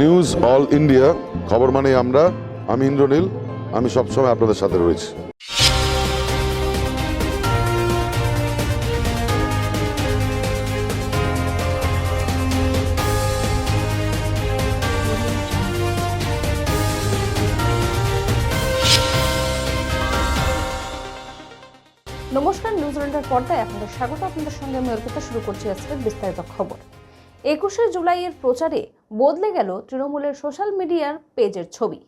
News all India, খবর মানে আমরা। আমি ইন্দ্রনীল, আমি সবসময় আপনাদের সাথে রয়েছি। নমস্কার নিউজিল্যান্ডের পর্দায় আপনাদের স্বাগত। আপনাদের সঙ্গে আমি অর্পিতা, শুরু করছি আজকের বিস্তারিত খবর। একুশে জুলাইয়ের প্রচারে বদলে গেল তৃণমূলের সোশ্যাল মিডিয়ার পেজের ছবি।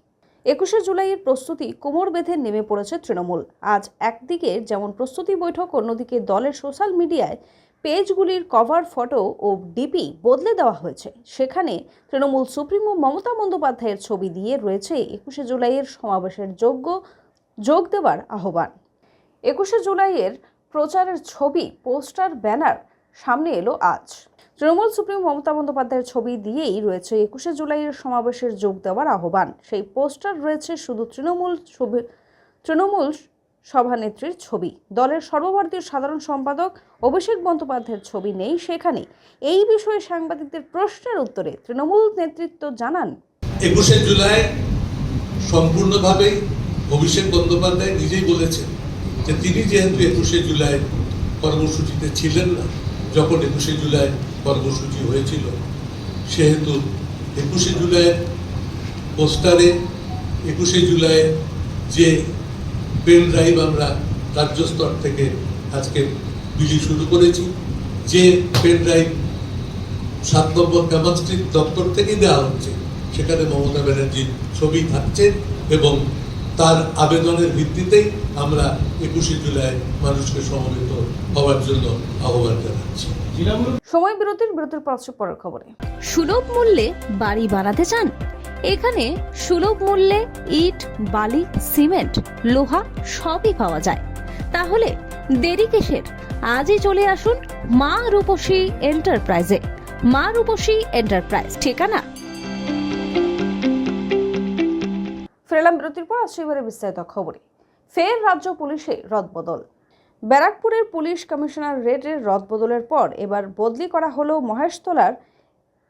একুশে জুলাইয়ের প্রস্তুতি কোমর বেঁধে নেমে পড়েছে তৃণমূল। আজ একদিকে যেমন প্রস্তুতি বৈঠক, অন্যদিকে দলের সোশ্যাল মিডিয়ায় পেজগুলির কভার ফটো ও ডিপি বদলে দেওয়া হয়েছে। সেখানে তৃণমূল সুপ্রিমো মমতা বন্দ্যোপাধ্যায়ের ছবি দিয়ে রয়েছে একুশে জুলাইয়ের সমাবেশের যোগ্য, যোগ দেওয়ার আহ্বান। একুশে জুলাইয়ের প্রচারের ছবি, পোস্টার, ব্যানার সামনে এলো আজ। তৃণমূল সুপ্রিম মমতা বন্দ্যোপাধ্যায়ের ছবি দিয়েই রয়েছে একুশে জুলাইয়ের সমাবেশের যোগ দেওয়ার আহ্বান। সেই পোস্টার রয়েছে শুধু তৃণমূল তৃণমূল সভানেত্রীর ছবি। দলের সর্বভারতীয় সাধারণ সম্পাদক অভিষেক বন্দ্যোপাধ্যায়ের ছবি নেই সেখানে। এই বিষয়ে সাংবাদিকদের প্রশ্নের উত্তরে তৃণমূল নেতৃত্ব জানান, একুশে জুলাই সম্পূর্ণভাবে অভিষেক বন্দ্যোপাধ্যায় নিজেই বলেছেন যে তিনি যেহেতু একুশে জুলাই কর্মসূচিতে ছিলেন না যখন একুশে জুলাই কর্মসূচি হয়েছিল, সেহেতু একুশে জুলাই পোস্টারে একুশে জুলাই যে পেন ড্রাইভ আমরা রাজ্য স্তর থেকে আজকে বিলি শুরু করেছি, যে পেন ড্রাইভ সাত নম্বর ক্যামাস্ট্রিক দপ্তর থেকেই দেওয়া হচ্ছে, সেখানে মমতা ব্যানার্জির ছবি থাকছে এবং তার আবেদনের ভিত্তিতেই আমরা একুশে জুলাই মানুষকে সমবেত হওয়ার জন্য আহ্বান জানাচ্ছি। সময় বিরতির বিরতির আসছে পরের খবরে। সুলভ মূল্যে বাড়ি বানাতে চান? এখানে সুলভ মূল্যে ইট বালি সিমেন্ট লোহা সবই পাওয়া যায়। তাহলে দেরি কিসের? আজই চলে আসুন মা রূপসী এন্টারপ্রাইজে। মা রূপসী এন্টারপ্রাইজ। ঠিকানা ফেরলাম বিরতির পর আসছে এবারে বিস্তারিত খবরে। ফের রাজ্য পুলিশে রদবদল। ব্যারাকপুরের পুলিশ কমিশনার রেডের রদবদলের পর এবার বদলি করা হলো মহেশতলার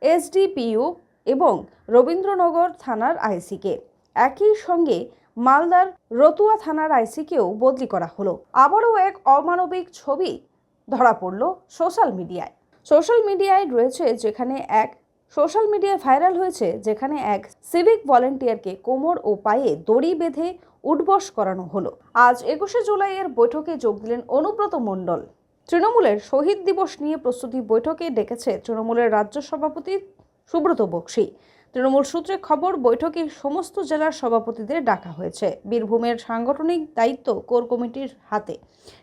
এসডিপিইউ এবং রবীন্দ্রনগর থানার আইসিকে। একই সঙ্গে মালদার রতুয়া থানার আইসিকেও বদলি করা হলো। আবারও এক অমানবিক ছবি ধরা পড়ল সোশ্যাল মিডিয়ায়। সোশ্যাল মিডিয়ায় রয়েছে যেখানে এক সোশ্যাল মিডিয়ায় ভাইরাল হয়েছে যেখানে এক সিভিক ভলেন্টিয়ারকে কোমর ও পায়ে দড়ি বেঁধে উঠবস করানো হলো। আজ একুশে জুলাইয়ের বৈঠকে যোগ দিলেন অনুব্রত মণ্ডল। তৃণমূলের শহীদ দিবস নিয়ে প্রস্তুতি বৈঠকে ডেকেছে তৃণমূলের রাজ্য সভাপতি সুব্রত বক্সি। তৃণমূল সূত্রে খবর, বৈঠকে সমস্ত জেলার সভাপতিদের ডাকা হয়েছে। বীরভূমের সাংগঠনিক দায়িত্ব কোর কমিটির হাতে।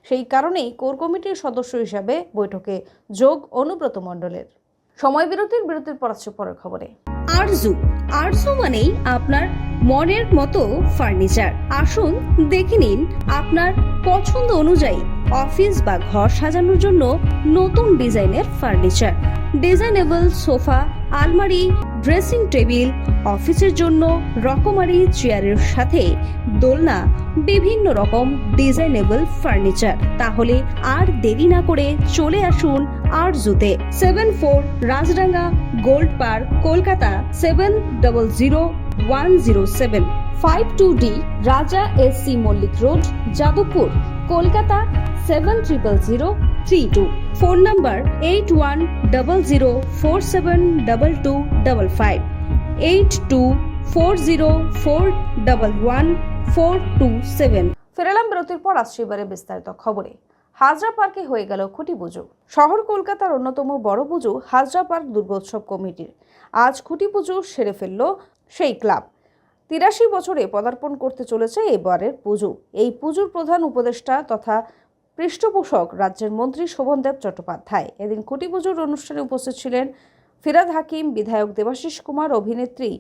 সেই কারণেই কোর কমিটির সদস্য হিসাবে বৈঠকে যোগ অনুব্রত মণ্ডলের। সময় বিরতির বিরতির পর আসছে পরের খবরে। আরজু আরজু মানেই আপনার মনের মতো ফার্নিচার। আসুন, দেখে নিন আপনার পছন্দ অনুযায়ী অফিস বা ঘর সাজানোর জন্য নতুন ডিজাইনের ফার্নিচার। ডিজাইনেবল সোফা, আলমারি, ড্রেসিং টেবিল, অফিসের জন্য রকমারি চেয়ারের সাথে দোলনা, বিভিন্ন রকম ডিজাইনেবল ফার্নিচার। তাহলে আর দেরি না করে চলে আসুন আরজুতে seven four Rajdanga gold park Kolkata seven double zero one zero seven five two D Raja S C Mallick road Jadavpur, Kolkata seven triple zero three two phone number eight one double zero four seven double two double five eight two four zero four double one four two seven ফেরালাম বিরতির পর আসছে এবারে বিস্তারিত খবরে। হাজরা পার্কে হয়ে গেল খুঁটি পুজো। শহর কলকাতার অন্যতম বড় পুজো হাজরা পার্ক দুর্গোৎসব কমিটির। আজ খুঁটি পুজো সেরে ফেলল সেই ক্লাব। তিরাশি বছরে পদার্পণ করতে চলেছে এবারের পুজো। এই পুজোর প্রধান উপদেষ্টা তথা পৃষ্ঠপোষক রাজ্যের মন্ত্রী শোভনদেব চট্টোপাধ্যায়। এদিন খুঁটি পুজোর অনুষ্ঠানে উপস্থিত ছিলেন ফিরাদ হাকিম, বিধায়ক দেবাশিস কুমার, অভিনেত্রী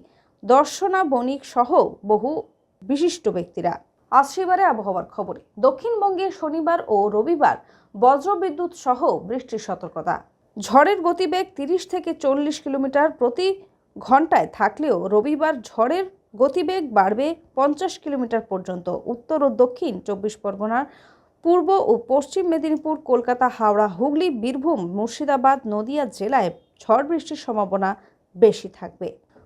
দর্শনা বণিক সহ বহু বিশিষ্ট ব্যক্তিরা। আসছে এবারে আবহাওয়ার খবরে। দক্ষিণবঙ্গে শনিবার ও রবিবার বজ্রবিদ্যুৎ সহ বৃষ্টির সতর্কতা। ঝড়ের গতিবেগ তিরিশ থেকে চল্লিশ কিলোমিটার প্রতি ঘন্টায় থাকলেও রবিবার ঝড়ের গতিবেগ বাড়বে পঞ্চাশ কিলোমিটার পর্যন্ত। উত্তর ও দক্ষিণ চব্বিশ পরগনার পূর্ব ও পশ্চিম মেদিনীপুর, কলকাতা, হাওড়া, হুগলি, বীরভূম, মুর্শিদাবাদ, নদিয়া জেলায় ঝড় বৃষ্টির সম্ভাবনা বেশি থাকবে।